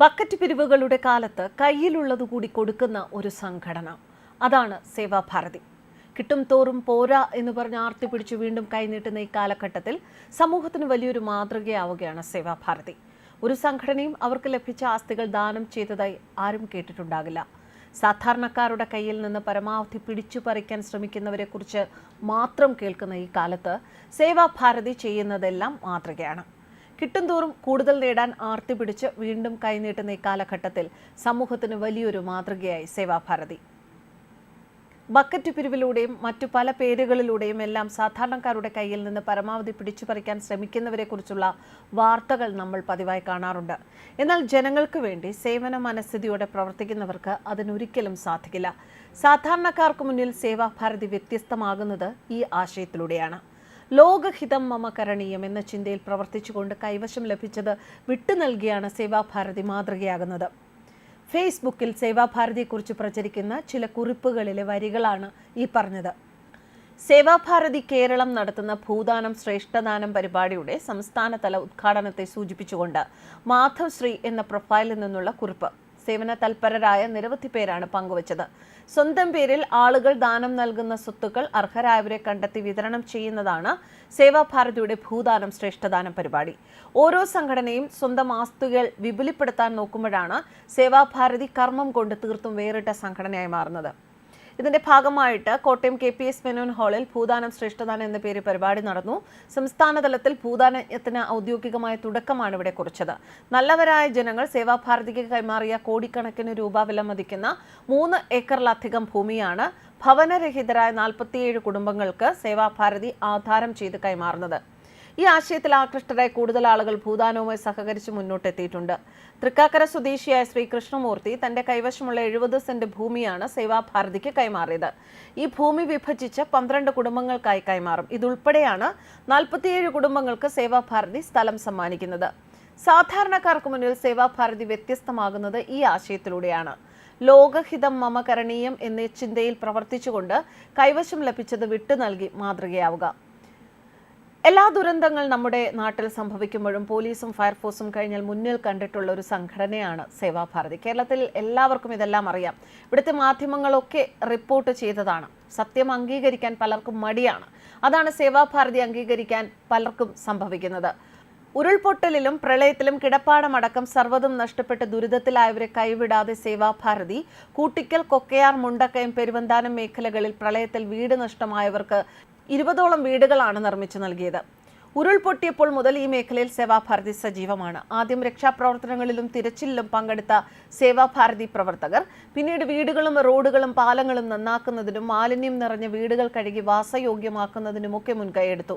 Bucket പിരിവുകളുടെ കാലത്ത് കയ്യിലുള്ളത് കൂടി കൊടുക്കുന്ന ഒരു സംഘടന. അതാണ് സേവാഭാരതി കിട്ടും തോറും പോരാ എന്ന് പറഞ്ഞ് ആർത്തി പിടിച്ചു വീണ്ടും കൈനീട്ടുന്ന ഈ കാലഘട്ടത്തിൽ സമൂഹത്തിന് വലിയൊരു മാതൃകയാവുകയാണ് സേവാഭാരതി ഒരു സംഘടനയും അവർക്ക് ലഭിച്ച ആസ്തികൾ ദാനം ചെയ്തതായി ആരും കേട്ടിട്ടുണ്ടാകില്ല. സാധാരണക്കാരുടെ കയ്യിൽ നിന്ന് പരമാവധി പിടിച്ചു പറിക്കാൻ ശ്രമിക്കുന്നവരെക്കുറിച്ച് മാത്രം കേൾക്കുന്ന ഈ കാലത്ത് സേവാഭാരതി ചെയ്യുന്നതെല്ലാം മാതൃകയാണ്. കിട്ടുംതോറും കൂടുതൽ നേടാൻ ആർത്തി പിടിച്ച് വീണ്ടും കൈനീട്ടുന്ന ഈ കാലഘട്ടത്തിൽ സമൂഹത്തിന് വലിയൊരു മാതൃകയായി സേവാഭാരതി. ബക്കറ്റ് പിരിവിലൂടെയും മറ്റു പല പേരുകളിലൂടെയും എല്ലാം സാധാരണക്കാരുടെ കയ്യിൽ നിന്ന് പരമാവധി പിടിച്ചു പറിക്കാൻ ശ്രമിക്കുന്നവരെക്കുറിച്ചുള്ള വാർത്തകൾ നമ്മൾ പതിവായി കാണാറുണ്ട്. എന്നാൽ ജനങ്ങൾക്ക് വേണ്ടി സേവന മനസ്ഥിതിയോടെ പ്രവർത്തിക്കുന്നവർക്ക് അതിനൊരിക്കലും സാധിക്കില്ല. സാധാരണക്കാർക്ക് മുന്നിൽ സേവാഭാരതി വ്യത്യസ്തമാകുന്നത് ഈ ആശയത്തിലൂടെയാണ്. ലോകഹിതം മമ കരണീയം എന്ന ചിന്തയിൽ പ്രവർത്തിച്ചുകൊണ്ട് കൈവശം ലഭിച്ചത് വിട്ടു നൽകിയാണ് സേവാഭാരതി മാതൃകയാകുന്നത്. ഫേസ്ബുക്കിൽ സേവാഭാരതിയെക്കുറിച്ച് പ്രചരിക്കുന്ന ചില കുറിപ്പുകളിലെ വരികളാണ് ഈ പറഞ്ഞത്. സേവാഭാരതി കേരളം നടത്തുന്ന ഭൂദാനം ശ്രേഷ്ഠദാനം പരിപാടിയുടെ സംസ്ഥാനതല ഉദ്ഘാടനത്തെ സൂചിപ്പിച്ചുകൊണ്ട് മാധവ് ശ്രീ എന്ന പ്രൊഫൈലിൽ നിന്നുള്ള കുറിപ്പ്. സേവന തൽപരരായ നിരവധി പേരാണ് പങ്കുവച്ചത്. സ്വന്തം പേരിൽ ആളുകൾ ദാനം നൽകുന്ന സ്വത്തുക്കൾ അർഹരായവരെ കണ്ടെത്തി വിതരണം ചെയ്യുന്നതാണ് സേവാഭാരതിയുടെ ഭൂദാനം ശ്രേഷ്ഠദാനം പരിപാടി. ഓരോ സംഘടനയും സ്വന്തം ആസ്തികൾ വിപുലപ്പെടുത്താൻ നോക്കുമ്പോഴാണ് സേവാഭാരതി കർമ്മം കൊണ്ട് തീർത്തും വേറിട്ട സംഘടനയായി മാറുന്നത്. ഇതിന്റെ ഭാഗമായിട്ട് Kottayam K P S Menon ഹാളിൽ ഭൂദാനം ശ്രേഷ്ഠദാനം എന്ന പേര് പരിപാടി നടന്നു. സംസ്ഥാന തലത്തിൽ ഭൂദാനത്തിന് ഔദ്യോഗികമായ തുടക്കമാണ് ഇവിടെ കുറിച്ചത്. നല്ലവരായ ജനങ്ങൾ സേവാഭാരതിക്ക് കൈമാറിയ കോടിക്കണക്കിന് രൂപ വിലമതിക്കുന്ന മൂന്ന് ഏക്കറിലധികം ഭൂമിയാണ് ഭവനരഹിതരായ നാൽപ്പത്തിയേഴ് കുടുംബങ്ങൾക്ക് സേവാഭാരതി ആധാരം ചെയ്ത് കൈമാറുന്നത്. ഈ ആശയത്തിൽ ആകൃഷ്ടരായ കൂടുതൽ ആളുകൾ ഭൂദാനവുമായി സഹകരിച്ച് മുന്നോട്ടെത്തിയിട്ടുണ്ട്. തൃക്കാക്കര സ്വദേശിയായ ശ്രീ കൃഷ്ണമൂർത്തി തന്റെ കൈവശമുള്ള എഴുപത് സെന്റ് ഭൂമിയാണ് സേവാഭാരതിക്ക് കൈമാറിയത്. ഈ ഭൂമി വിഭജിച്ച് പന്ത്രണ്ട് കുടുംബങ്ങൾക്കായി കൈമാറും. ഇതുൾപ്പെടെയാണ് നാൽപ്പത്തിയേഴ് കുടുംബങ്ങൾക്ക് സേവാഭാരതി സ്ഥലം സമ്മാനിക്കുന്നത്. സാധാരണക്കാർക്ക് മുന്നിൽ സേവാഭാരതി വ്യത്യസ്തമാകുന്നത് ഈ ആശയത്തിലൂടെയാണ്. ലോകഹിതം മമ കരണീയം എന്ന ചിന്തയിൽ പ്രവർത്തിച്ചുകൊണ്ട് കൈവശം ലഭിച്ചത് വിട്ടു നൽകി മാതൃകയാവുക. എല്ലാ ദുരന്തങ്ങൾ നമ്മുടെ നാട്ടിൽ സംഭവിക്കുമ്പോഴും പോലീസും ഫയർഫോഴ്സും കഴിഞ്ഞാൽ മുന്നിൽ കണ്ടിട്ടുള്ള ഒരു സംഘടനയാണ് സേവാഭാരതി. കേരളത്തിൽ എല്ലാവർക്കും ഇതെല്ലാം അറിയാം. ഇവിടുത്തെ മാധ്യമങ്ങളൊക്കെ റിപ്പോർട്ട് ചെയ്തതാണ്. സത്യം അംഗീകരിക്കാൻ പലർക്കും മടിയാണ്. അതാണ് സേവാഭാരതി അംഗീകരിക്കാൻ പലർക്കും സംഭവിക്കുന്നത്. ഉരുൾപൊട്ടലിലും പ്രളയത്തിലും കിടപ്പാടമടക്കം സർവതും നഷ്ടപ്പെട്ട് ദുരിതത്തിലായവരെ കൈവിടാതെ സേവാഭാരതി കൂട്ടിക്കൽ കൊക്കയാർ മുണ്ടക്കയം പെരുവന്താനം മേഖലകളിൽ പ്രളയത്തിൽ വീട് നഷ്ടമായവർക്ക് ഇരുപതോളം വീടുകളാണ് നിർമ്മിച്ചു നൽകിയത്. ഉരുൾപൊട്ടിയപ്പോൾ മുതൽ ഈ മേഖലയിൽ സേവാഭാരതി സജീവമാണ്. ആദ്യം രക്ഷാപ്രവർത്തനങ്ങളിലും തിരച്ചിലിലും പങ്കെടുത്ത സേവാഭാരതി പ്രവർത്തകർ പിന്നീട് വീടുകളും റോഡുകളും പാലങ്ങളും നന്നാക്കുന്നതിനും മാലിന്യം നിറഞ്ഞ വീടുകൾ കഴുകി വാസയോഗ്യമാക്കുന്നതിനുമൊക്കെ മുൻകൈയെടുത്തു.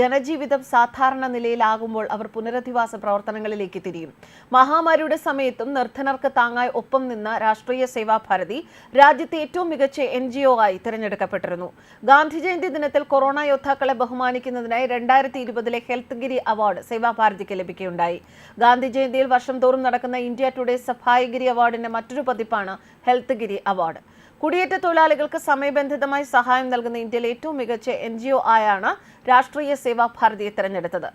ജനജീവിതം സാധാരണ നിലയിലാകുമ്പോൾ അവർ പുനരധിവാസ പ്രവർത്തനങ്ങളിലേക്ക് തിരിയും. മഹാമാരിയുടെ സമയത്തും നിർധനർക്ക് താങ്ങായി ഒപ്പം നിന്ന രാഷ്ട്രീയ സേവാഭാരതി രാജ്യത്തെ ഏറ്റവും മികച്ച എൻ ജി ഒ ആയി തിരഞ്ഞെടുക്കപ്പെട്ടിരുന്നു. ഗാന്ധി ജയന്തി ദിനത്തിൽ കൊറോണ യോദ്ധാക്കളെ ബഹുമാനിക്കുന്നതിനായി രണ്ടായിരത്തി ഇരുപതിലെ ഹെൽത്ത് ഗിരി അവാർഡ് സേവാഭാരതിക്ക് ലഭിക്കുകയുണ്ടായി. ഗാന്ധി ജയന്തിയിൽ വർഷം തോറും നടക്കുന്ന ഇന്ത്യ ടുഡേ സഫായിഗിരി അവാർഡിന്റെ മറ്റൊരു പതിപ്പാണ് ഹെൽത്ത് ഗിരി അവാർഡ്. കുടിയേറ്റ തൊഴിലാളികൾക്ക് സമയബന്ധിതമായി സഹായം നൽകുന്ന ഇന്ത്യയിലെ ഏറ്റവും മികച്ച എൻ ആയാണ് രാഷ്ട്രീയ സേവാഭാരതിയെ തിരഞ്ഞെടുത്തത്.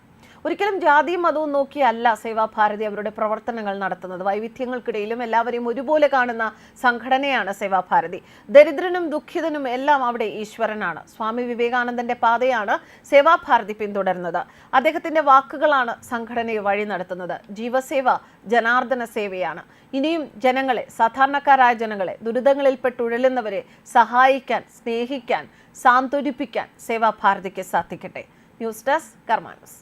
ഒരിക്കലും ജാതിയും മതവും നോക്കിയല്ല സേവാഭാരതി അവരുടെ പ്രവർത്തനങ്ങൾ നടത്തുന്നത്. വൈവിധ്യങ്ങൾക്കിടയിലും എല്ലാവരെയും ഒരുപോലെ കാണുന്ന സംഘടനയാണ് സേവാഭാരതി ദരിദ്രനും ദുഃഖിതനും എല്ലാം അവിടെ ഈശ്വരനാണ്. സ്വാമി വിവേകാനന്ദന്റെ പാതയാണ് സേവാഭാരതി പിന്തുടരുന്നത്. അദ്ദേഹത്തിന്റെ വാക്കുകളാണ് സംഘടനയെ വഴി നടത്തുന്നത്. ജീവസേവ ജനാർദ്ദന സേവയാണ്. ഇനിയും ജനങ്ങളെ സാധാരണക്കാരായ ജനങ്ങളെ ദുരിതങ്ങളിൽപ്പെട്ടുഴലുന്നവരെ സഹായിക്കാൻ സ്നേഹിക്കാൻ സാന്ത്വനിപ്പിക്കാൻ സേവാഭാരതിക്ക് സാധിക്കട്ടെ. News desk കർമാനസ്.